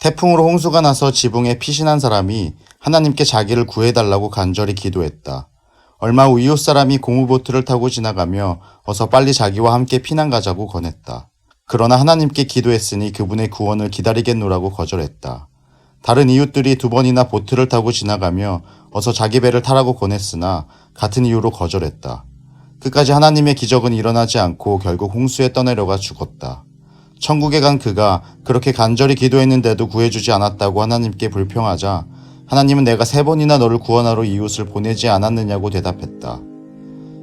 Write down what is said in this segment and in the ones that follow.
태풍으로 홍수가 나서 지붕에 피신한 사람이 하나님께 자기를 구해달라고 간절히 기도했다. 얼마 후 이웃 사람이 고무보트를 타고 지나가며 어서 빨리 자기와 함께 피난 가자고 권했다. 그러나 하나님께 기도했으니 그분의 구원을 기다리겠노라고 거절했다. 다른 이웃들이 두 번이나 보트를 타고 지나가며 어서 자기 배를 타라고 권했으나 같은 이유로 거절했다. 끝까지 하나님의 기적은 일어나지 않고 결국 홍수에 떠내려가 죽었다. 천국에 간 그가 그렇게 간절히 기도했는데도 구해주지 않았다고 하나님께 불평하자 하나님은 내가 세 번이나 너를 구원하러 이웃을 보내지 않았느냐고 대답했다.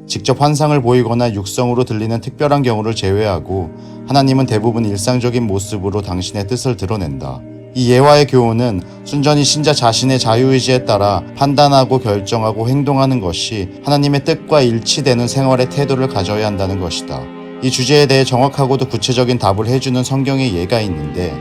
직접 환상을 보이거나 육성으로 들리는 특별한 경우를 제외하고 하나님은 대부분 일상적인 모습으로 당신의 뜻을 드러낸다. 이 예화의 교훈은 순전히 신자 자신의 자유의지에 따라 판단하고 결정하고 행동하는 것이 하나님의 뜻과 일치되는 생활의 태도를 가져야 한다는 것이다. 이 주제에 대해 정확하고도 구체적인 답을 해주는 성경의 예가 있는데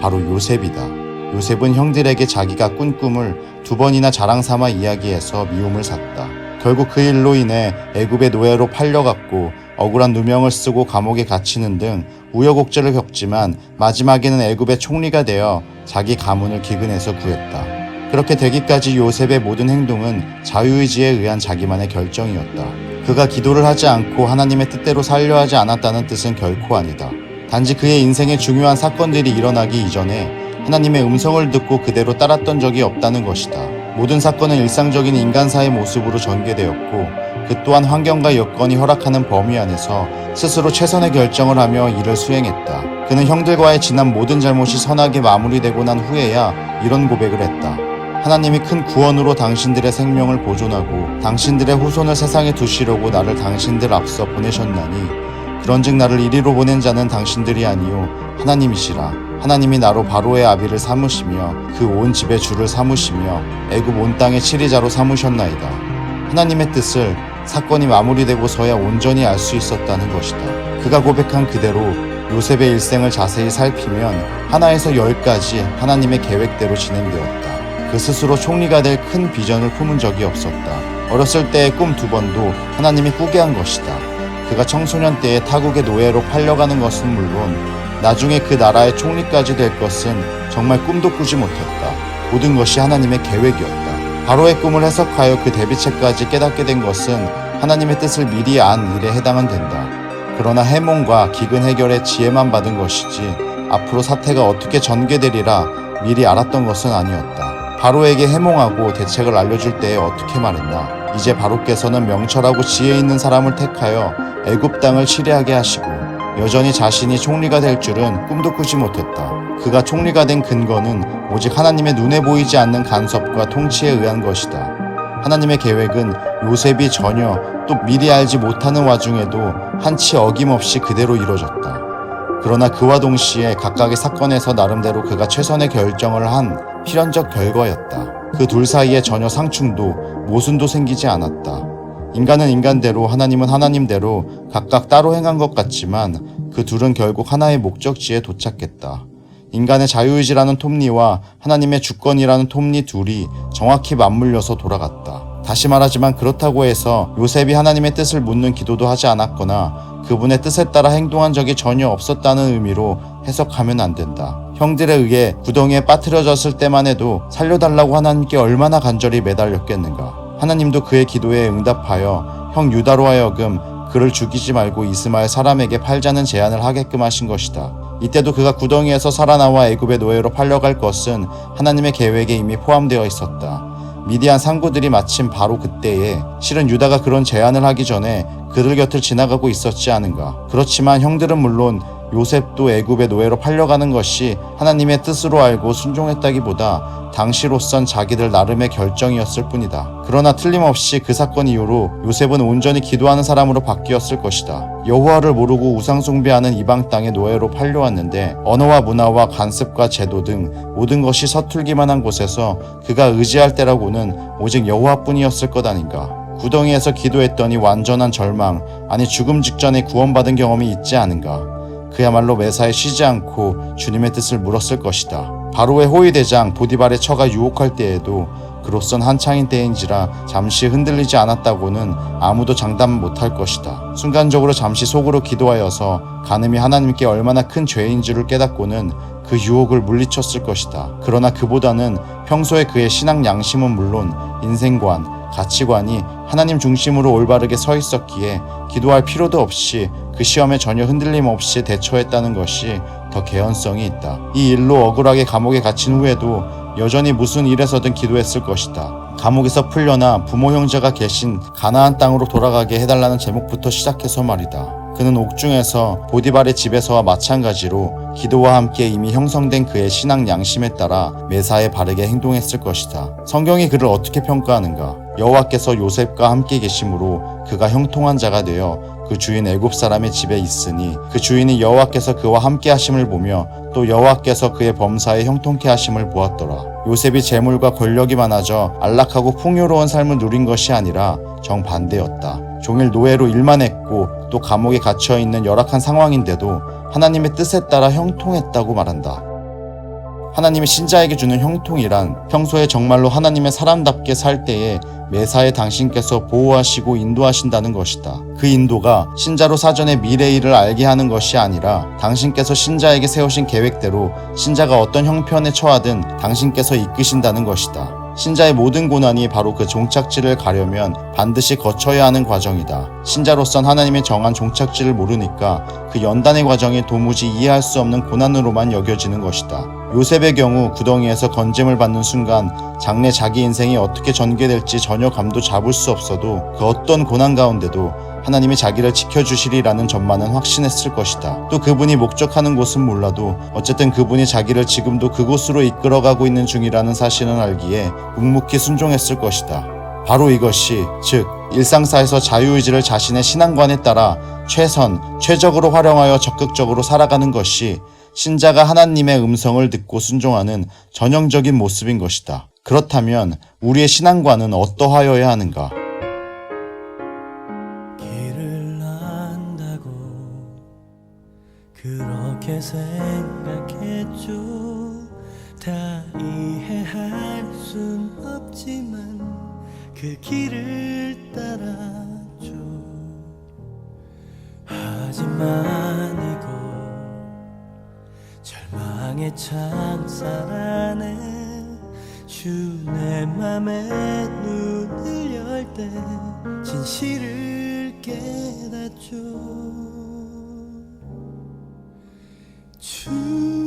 바로 요셉이다. 요셉은 형들에게 자기가 꾼 꿈을 두 번이나 자랑 삼아 이야기해서 미움을 샀다. 결국 그 일로 인해 애굽의 노예로 팔려갔고 억울한 누명을 쓰고 감옥에 갇히는 등 우여곡절을 겪지만 마지막에는 애굽의 총리가 되어 자기 가문을 기근해서 구했다. 그렇게 되기까지 요셉의 모든 행동은 자유의지에 의한 자기만의 결정이었다. 그가 기도를 하지 않고 하나님의 뜻대로 살려 하지 않았다는 뜻은 결코 아니다. 단지 그의 인생에 중요한 사건들이 일어나기 이전에 하나님의 음성을 듣고 그대로 따랐던 적이 없다는 것이다. 모든 사건은 일상적인 인간사의 모습으로 전개되었고 그 또한 환경과 여건이 허락하는 범위 안에서 스스로 최선의 결정을 하며 일을 수행했다. 그는 형들과의 지난 모든 잘못이 선하게 마무리되고 난 후에야 이런 고백을 했다. 하나님이 큰 구원으로 당신들의 생명을 보존하고 당신들의 후손을 세상에 두시려고 나를 당신들 앞서 보내셨나니 그런즉 나를 이리로 보낸 자는 당신들이 아니요 하나님이시라. 하나님이 나로 바로의 아비를 삼으시며 그 온 집의 주를 삼으시며 애굽 온 땅의 치리자로 삼으셨나이다. 하나님의 뜻을 사건이 마무리되고서야 온전히 알 수 있었다는 것이다. 그가 고백한 그대로 요셉의 일생을 자세히 살피면 하나에서 열까지 하나님의 계획대로 진행되었다 그 스스로 총리가 될 큰 비전을 품은 적이 없었다. 어렸을 때의 꿈 두 번도 하나님이 꾸게 한 것이다. 그가 청소년 때에 타국의 노예로 팔려가는 것은 물론 나중에 그 나라의 총리까지 될 것은 정말 꿈도 꾸지 못했다. 모든 것이 하나님의 계획이었다. 바로의 꿈을 해석하여 그 대비책까지 깨닫게 된 것은 하나님의 뜻을 미리 안 일에 해당은 된다. 그러나 해몽과 기근 해결의 지혜만 받은 것이지 앞으로 사태가 어떻게 전개되리라 미리 알았던 것은 아니었다. 바로에게 해몽하고 대책을 알려줄 때에 어떻게 말했나? 이제 바로께서는 명철하고 지혜 있는 사람을 택하여 애굽 땅을 치리하게 하시고 여전히 자신이 총리가 될 줄은 꿈도 꾸지 못했다. 그가 총리가 된 근거는 오직 하나님의 눈에 보이지 않는 간섭과 통치에 의한 것이다. 하나님의 계획은 요셉이 전혀 또 미리 알지 못하는 와중에도 한치 어김없이 그대로 이루어졌다. 그러나 그와 동시에 각각의 사건에서 나름대로 그가 최선의 결정을 한 필연적 결과였다. 그 둘 사이에 전혀 상충도 모순도 생기지 않았다. 인간은 인간대로 하나님은 하나님대로 각각 따로 행한 것 같지만 그 둘은 결국 하나의 목적지에 도착했다. 인간의 자유의지라는 톱니와 하나님의 주권이라는 톱니 둘이 정확히 맞물려서 돌아갔다. 다시 말하지만 그렇다고 해서 요셉이 하나님의 뜻을 묻는 기도도 하지 않았거나 그분의 뜻에 따라 행동한 적이 전혀 없었다는 의미로 해석하면 안 된다. 형들에 의해 구덩이에 빠뜨려졌을 때만 해도 살려달라고 하나님께 얼마나 간절히 매달렸겠는가. 하나님도 그의 기도에 응답하여 형 유다로 하여금 그를 죽이지 말고 이스마엘 사람에게 팔자는 제안을 하게끔 하신 것이다. 이때도 그가 구덩이에서 살아나와 애굽의 노예로 팔려갈 것은 하나님의 계획에 이미 포함되어 있었다. 미디안 상구들이 마침 바로 그때에 실은 유다가 그런 제안을 하기 전에 그들 곁을 지나가고 있었지 않은가. 그렇지만 형들은 물론 요셉도 애굽의 노예로 팔려가는 것이 하나님의 뜻으로 알고 순종했다기보다 당시로선 자기들 나름의 결정이었을 뿐이다. 그러나 틀림없이 그 사건 이후로 요셉은 온전히 기도하는 사람으로 바뀌었을 것이다. 여호와를 모르고 우상 숭배하는 이방 땅의 노예로 팔려왔는데 언어와 문화와 관습과 제도 등 모든 것이 서툴기만 한 곳에서 그가 의지할 때라고는 오직 여호와뿐이었을 것 아닌가. 구덩이에서 기도했더니 완전한 절망, 아니 죽음 직전에 구원받은 경험이 있지 않은가. 그야말로 매사에 쉬지 않고 주님의 뜻을 물었을 것이다. 바로의 호위대장 보디발의 처가 유혹할 때에도 그로선 한창인 때인지라 잠시 흔들리지 않았다고는 아무도 장담 못할 것이다. 순간적으로 잠시 속으로 기도하여서 가늠이 하나님께 얼마나 큰 죄인 줄을 깨닫고는 그 유혹을 물리쳤을 것이다. 그러나 그보다는 평소에 그의 신앙 양심은 물론 인생관, 가치관이 하나님 중심으로 올바르게 서 있었기에 기도할 필요도 없이 그 시험에 전혀 흔들림 없이 대처했다는 것이 더 개연성이 있다. 이 일로 억울하게 감옥에 갇힌 후에도 여전히 무슨 일에서든 기도했을 것이다. 감옥에서 풀려나 부모 형제가 계신 가나안 땅으로 돌아가게 해달라는 제목부터 시작해서 말이다. 그는 옥중에서 보디발의 집에서와 마찬가지로 기도와 함께 이미 형성된 그의 신앙 양심에 따라 매사에 바르게 행동했을 것이다. 성경이 그를 어떻게 평가하는가? 여호와께서 요셉과 함께 계심으로 그가 형통한 자가 되어 그 주인 애굽 사람의 집에 있으니 그 주인이 여호와께서 그와 함께 하심을 보며 또 여호와께서 그의 범사에 형통케 하심을 보았더라. 요셉이 재물과 권력이 많아져 안락하고 풍요로운 삶을 누린 것이 아니라 정반대였다. 종일 노예로 일만 했고 또 감옥에 갇혀 있는 열악한 상황인데도 하나님의 뜻에 따라 형통했다고 말한다. 하나님이 신자에게 주는 형통이란 평소에 정말로 하나님의 사람답게 살 때에 매사에 당신께서 보호하시고 인도하신다는 것이다. 그 인도가 신자로 사전에 미래 일을 알게 하는 것이 아니라 당신께서 신자에게 세우신 계획대로 신자가 어떤 형편에 처하든 당신께서 이끄신다는 것이다. 신자의 모든 고난이 바로 그 종착지를 가려면 반드시 거쳐야 하는 과정이다. 신자로선 하나님의 정한 종착지를 모르니까 그 연단의 과정이 도무지 이해할 수 없는 고난으로만 여겨지는 것이다. 요셉의 경우 구덩이에서 건짐을 받는 순간 장래 자기 인생이 어떻게 전개될지 전혀 감도 잡을 수 없어도 그 어떤 고난 가운데도 하나님이 자기를 지켜주시리라는 점만은 확신했을 것이다. 또 그분이 목적하는 곳은 몰라도 어쨌든 그분이 자기를 지금도 그곳으로 이끌어가고 있는 중이라는 사실은 알기에 묵묵히 순종했을 것이다. 바로 이것이 즉 일상사에서 자유의지를 자신의 신앙관에 따라 최선, 최적으로 활용하여 적극적으로 살아가는 것이 신자가 하나님의 음성을 듣고 순종하는 전형적인 모습인 것이다. 그렇다면 우리의 신앙관은 어떠하여야 하는가? 그렇게 생각했죠 다 이해할 순 없지만 그 길을 따라 절망의 창살 안에 주내 맘에 눈을 열 때 진실을 깨닫죠. 주는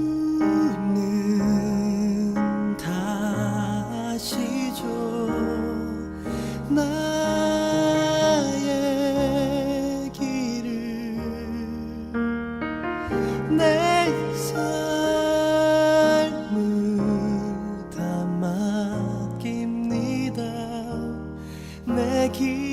다시죠. 나 삶을 다 맡깁니다 내 길.